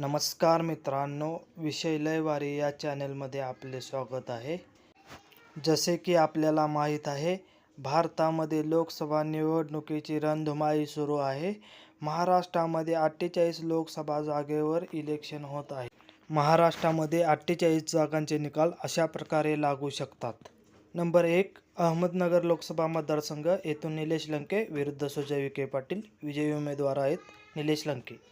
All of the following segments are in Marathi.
नमस्कार मित्रांनो विषय लयवारी या चॅनलमध्ये आपले स्वागत आहे. जसे की आपल्याला माहीत आहे भारतामध्ये लोकसभा निवडणुकीची रणधुमाळी सुरू आहे. महाराष्ट्रामध्ये अठ्ठेचाळीस लोकसभा जागेवर इलेक्शन होत आहे. महाराष्ट्रामध्ये अठ्ठेचाळीस जागांचे निकाल अशा प्रकारे लागू शकतात. नंबर एक अहमदनगर लोकसभा मतदारसंघ येथून निलेश लंके विरुद्ध सुजय विखे पाटील विजयी उमेदवार आहेत निलेश लंके.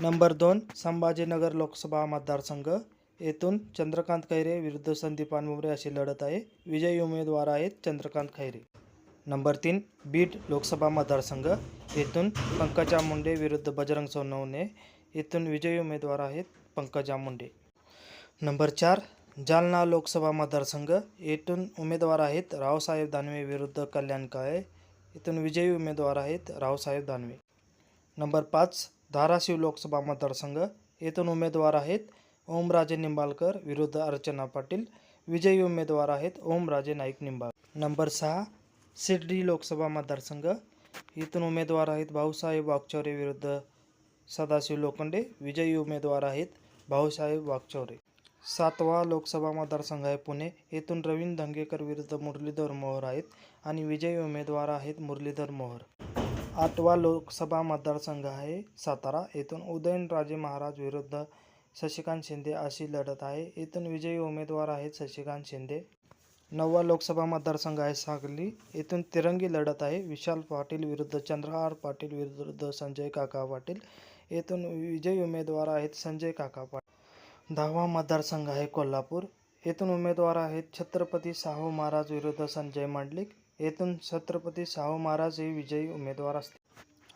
नंबर दोन संभाजीनगर लोकसभा मतदारसंघ. येथून चंद्रकांत खैरे विरुद्ध संदीप पानमुरे अशी लढत आहे. विजयी उमेदवार आहेत चंद्रकांत खैरे. नंबर तीन बीड लोकसभा मतदारसंघ. येथून पंकजा मुंडे विरुद्ध बजरंग सोनवणे. येथून विजयी उमेदवार आहेत पंकजा मुंडे. नंबर चार जालना लोकसभा मतदारसंघ. येथून उमेदवार आहेत रावसाहेब दानवे विरुद्ध कल्याण काळे. येथून विजयी उमेदवार आहेत रावसाहेब दानवे. नंबर पाच धाराशिव लोकसभा मतदारसंघ येथून उमेदवार आहेत ओमराजे निंबाळकर विरुद्ध अर्चना पाटील विजयी उमेदवार आहेत ओमराजे नाईक निंबाळ. नंबर सहा शिर्डी लोकसभा मतदारसंघ येथून उमेदवार आहेत भाऊसाहेब वागचौरे विरुद्ध सदाशिव लोखंडे विजयी उमेदवार आहेत भाऊसाहेब वागचौरे सातवा लोकसभा मतदारसंघ आहे पुणे. येथून रवींद्र धंगेकर विरुद्ध मुरलीधर मोहर आहेत आणि विजयी उमेदवार आहेत मुरलीधर मोहर. आठवा लोकसभा मतदारसंघ आहे. सातारा येथून उदयनराजे महाराज विरुद्ध शशिकांत शिंदे अशी लढत आहे. येथून विजयी उमेदवार आहेत शशिकांत शिंदे. नववा लोकसभा मतदारसंघ आहे सांगली. येथून तिरंगी लढत आहे. विशाल पाटील विरुद्ध चंद्रहार पाटील विरुद्ध संजय काका पाटील. येथून विजयी उमेदवार आहेत संजय काका पाटील. दहावा मतदारसंघ आहे कोल्हापूर. येथून उमेदवार आहेत छत्रपती शाहू महाराज विरुद्ध संजय मंडलिक. येथून छत्रपती शाहू महाराज हे विजयी उमेदवार असते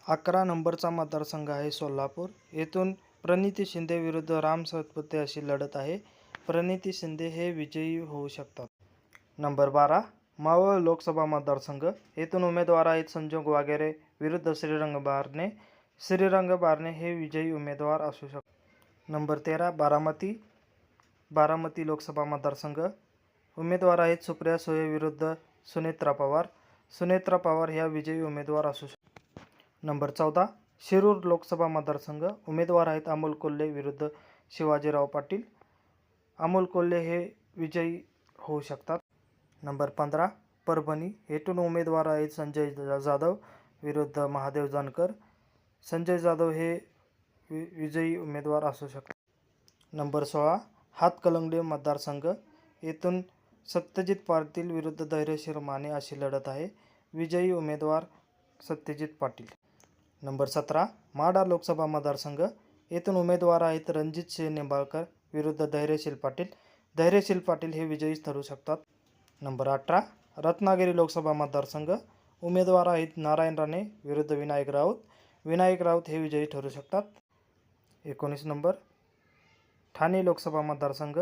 अकरा नंबरचा मतदारसंघ आहे सोलापूर. येथून प्रणिती शिंदे विरुद्ध राम सतपुते अशी लढत आहे. प्रणिती शिंदे हे विजयी होऊ शकतात. नंबर बारा मावळ लोकसभा मतदारसंघ. येथून उमेदवार आहेत संजोग वागेरे विरुद्ध श्रीरंग बारणे. श्रीरंग बारणे हे विजयी उमेदवार असू शकतात. नंबर तेरा बारामती बारामती लोकसभा मतदारसंघ. उमेदवार आहेत सुप्रिया सुळे विरुद्ध सुनेत्रा पवार. सुनेत्रा पवार ह्या विजयी उमेदवार असू शकतात नंबर चौदा शिरूर लोकसभा मतदारसंघ उमेदवार आहेत अमोल कोल्हे विरुद्ध शिवाजीराव पाटील. अमोल कोल्हे हे विजयी होऊ शकतात. नंबर पंधरा परभणी येथून उमेदवार आहेत संजय जाधव विरुद्ध महादेव जानकर. संजय जाधव हे वि विजयी उमेदवार असू शकतात. नंबर सोळा हातकलंगडे मतदारसंघ येथून सत्यजित पाटील विरुद्ध धैर्यशील माने अशी लढत आहे. विजयी उमेदवार सत्यजित पाटील. नंबर सतरा माडा लोकसभा मतदारसंघ. येथून उमेदवार आहेत रणजित सिंह निंबाळकर विरुद्ध धैर्यशील पाटील. धैर्यशील पाटील हे विजयी ठरू शकतात. नंबर अठरा रत्नागिरी लोकसभा मतदारसंघ. उमेदवार आहेत नारायण राणे विरुद्ध विनायक राऊत. विनायक राऊत हे विजयी ठरू शकतात. एकोणीस नंबर ठाणे लोकसभा मतदारसंघ.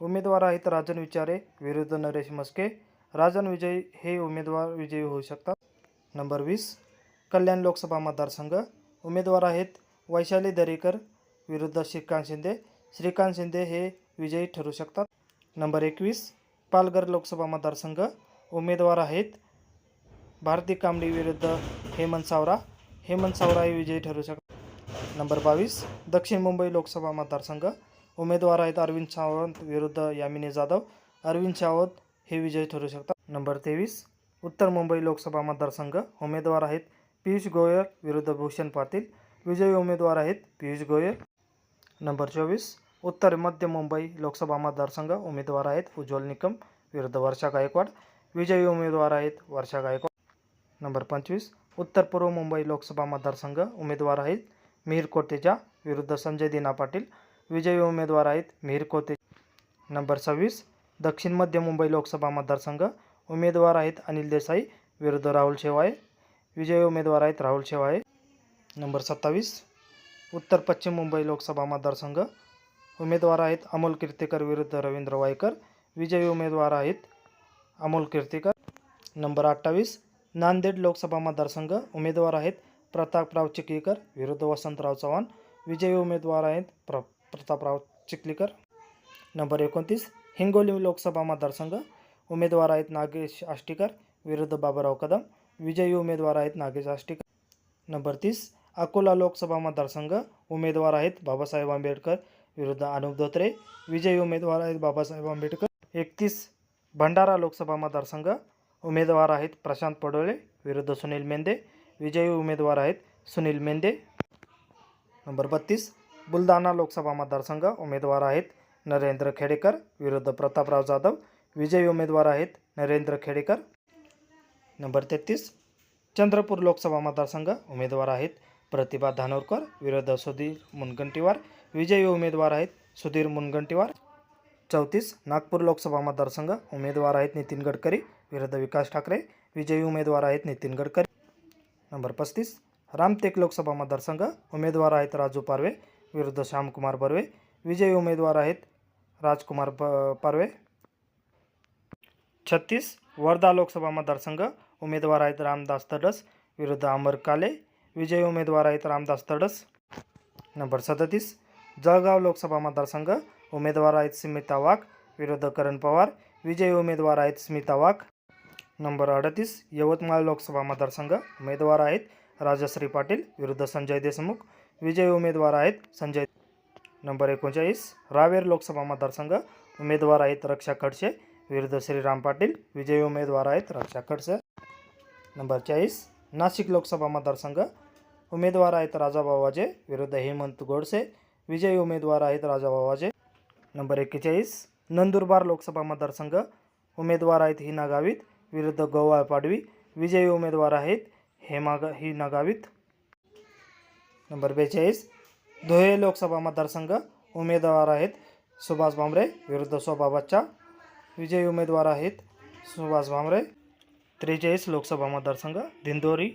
उमेदवार आहेत राजन विचारे विरुद्ध नरेश मस्के राजन विजय हे उमेदवार विजयी होऊ शकतात. नंबर वीस कल्याण लोकसभा मतदारसंघ. उमेदवार आहेत वैशाली दरेकर विरुद्ध श्रीकांत शिंदे. श्रीकांत शिंदे हे विजयी ठरू शकतात. नंबर एकवीस पालघर लोकसभा मतदारसंघ. उमेदवार आहेत भारती कांबडी विरुद्ध हेमंत सावरा. हेमंत सावरा हे विजयी ठरू शकतात. नंबर बावीस दक्षिण मुंबई लोकसभा मतदारसंघ. उमेदवार आहेत अरविंद सावंत विरुद्ध यामिनी जाधव. अरविंद सावंत हे विजयी ठरू शकतात. नंबर तेवीस उत्तर मुंबई लोकसभा मतदारसंघ. उमेदवार आहेत पियुष गोयल विरुद्ध भूषण पाटील. विजयी उमेदवार आहेत पियुष गोयल. नंबर चोवीस उत्तर मध्य मुंबई लोकसभा मतदारसंघ. उमेदवार आहेत उज्ज्वल निकम विरुद्ध वर्षा गायकवाड. विजयी उमेदवार आहेत वर्षा गायकवाड. नंबर पंचवीस उत्तर पूर्व मुंबई लोकसभा मतदारसंघ. उमेदवार आहेत मिहीर कोटेजा विरुद्ध संजय दिना पाटील. विजयी उमेदवार आहेत मिहीर कोते. नंबर सव्वीस दक्षिण मध्य मुंबई लोकसभा मतदारसंघ. उमेदवार आहेत अनिल देसाई विरुद्ध राहुल शेवाळे. विजयी उमेदवार आहेत राहुल शेवाळे. नंबर सत्तावीस उत्तर पश्चिम मुंबई लोकसभा मतदारसंघ. उमेदवार आहेत अमोल कीर्तीकर विरुद्ध रवींद्र वायकर. विजयी उमेदवार आहेत अमोल कीर्तीकर. नंबर अठ्ठावीस नांदेड लोकसभा मतदारसंघ. उमेदवार आहेत प्रतापराव चिखलीकर विरुद्ध वसंतराव चव्हाण. विजयी उमेदवार आहेत प्र प्रतापराव चिखलीकर. नंबर एकोणतीस हिंगोली लोकसभा मतदारसंघ. उमेदवार आहेत नागेश आष्टीकर विरुद्ध बाबूराव कदम. विजयी उमेदवार आहेत नागेश आष्टीकर. नंबर तीस अकोला लोकसभा मतदारसंघ. उमेदवार आहेत बाबासाहेब आंबेडकर विरुद्ध अनुप धोत्रे. विजयी उमेदवार आहेत बाबासाहेब आंबेडकर. एकतीस भंडारा लोकसभा मतदारसंघ. उमेदवार आहेत प्रशांत पडोळे विरुद्ध सुनील मेंदे विजयी उमेदवार आहेत सुनील मेंदे नंबर बत्तीस बुलढाणा लोकसभा मतदारसंघ उमेदवार आहेत नरेंद्र खेडेकर विरुद्ध प्रतापराव जाधव विजयी उमेदवार आहेत नरेंद्र खेडेकर. नंबर तेहतीस चंद्रपूर लोकसभा मतदारसंघ उमेदवार आहेत प्रतिभा धानोरकर विरुद्ध सुधीर मुनगंटीवार विजयी उमेदवार आहेत सुधीर मुनगंटीवार. चौतीस नागपूर लोकसभा मतदारसंघ उमेदवार आहेत नितीन गडकरी विरुद्ध विकास ठाकरे विजयी उमेदवार आहेत नितीन गडकरी. नंबर पस्तीस रामटेक लोकसभा मतदारसंघ उमेदवार आहेत राजू पारवे विरुद्ध श्यामकुमार बर्वे. विजयी उमेदवार आहेत राजकुमार प पारवे छत्तीस वर्धा लोकसभा मतदारसंघ. उमेदवार आहेत रामदास तडस विरुद्ध अमर काले. विजयी उमेदवार आहेत रामदास तडस. नंबर सदतीस जळगाव लोकसभा मतदारसंघ. उमेदवार आहेत स्मिता वाघ विरुद्ध करण पवार. विजयी उमेदवार आहेत स्मिता वाघ. नंबर अडतीस यवतमाळ लोकसभा मतदारसंघ. उमेदवार आहेत राजश्री पाटील विरुद्ध संजय देशमुख. विजयी उमेदवार आहेत संजय नंबर एकोणचाळीस रावेर लोकसभा मतदारसंघ उमेदवार आहेत रक्षा खडसे विरुद्ध श्रीराम पाटील विजयी उमेदवार आहेत रक्षा खडसे. नंबर चाळीस नाशिक लोकसभा मतदारसंघ उमेदवार आहेत राजाभाऊ वाजे विरुद्ध हेमंत गोडसे विजयी उमेदवार आहेत राजाभाऊ वाजे. नंबर एक्केचाळीस नंदुरबार लोकसभा मतदारसंघ उमेदवार आहेत हिना गावित विरुद्ध गोवाळ पाडवी विजयी उमेदवार आहेत हेमा ग हिना गावित. नंबर बेचाळीस. धुळे लोकसभा मतदारसंघ उमेदवार आहेत सुभाष भामरे विरुद्ध शोभा बच्चा. विजयी उमेदवार आहेत सुभाष भामरे. त्रेचाळीस लोकसभा मतदारसंघ दिंदोरी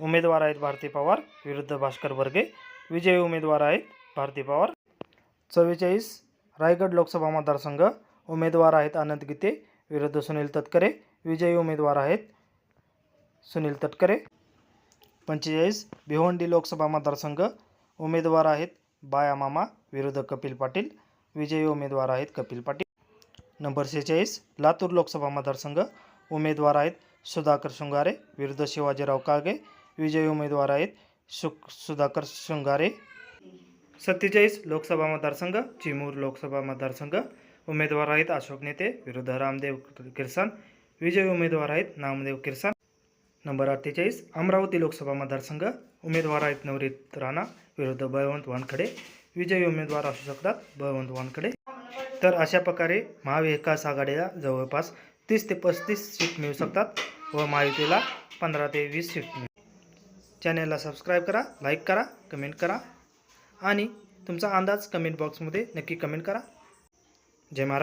उमेदवार आहेत भारती पवार विरुद्ध भास्कर बर्गे. विजयी उमेदवार आहेत भारती पवार. चव्वेचाळीस रायगड लोकसभा मतदारसंघ उमेदवार आहेत आनंद गीते विरुद्ध सुनील तटकरे. विजयी उमेदवार आहेत सुनील तटकरे. पंचेचाळीस भिवंडी लोकसभा मतदारसंघ उमेदवार आहेत बाया मामा विरुद्ध कपिल पाटील विजयी उमेदवार आहेत कपिल पाटील. नंबर सेहेचाळीस लातूर लोकसभा मतदारसंघ उमेदवार आहेत सुधाकर शृंगारे विरुद्ध शिवाजीराव काळगे विजयी उमेदवार आहेत सुख सुधाकर शृंगारे. सत्तेचाळीस लोकसभा मतदारसंघ चिमूर लोकसभा मतदारसंघ उमेदवार आहेत अशोक नेते विरुद्ध रामदेव किरसान विजयी उमेदवार आहेत नामदेव किरसान. नंबर अठ्ठेचाळीस अमरावती लोकसभा मतदारसंघ उमेदवार आहेत नवरीत राणा विरुद्ध बळवंत वानखडे विजयी उमेदवार असू शकतात बळवंत वानखडे. तर अशा प्रकारे महाविकास आघाडीला जवळपास तीस ते पस्तीस सीट मिळू शकतात व महायुतीला पंधरा ते वीस सीट मिळू चॅनेलला सबस्क्राईब करा लाईक करा कमेंट करा आणि तुमचा अंदाज कमेंट बॉक्समध्ये नक्की कमेंट करा. जय महाराष्ट्र.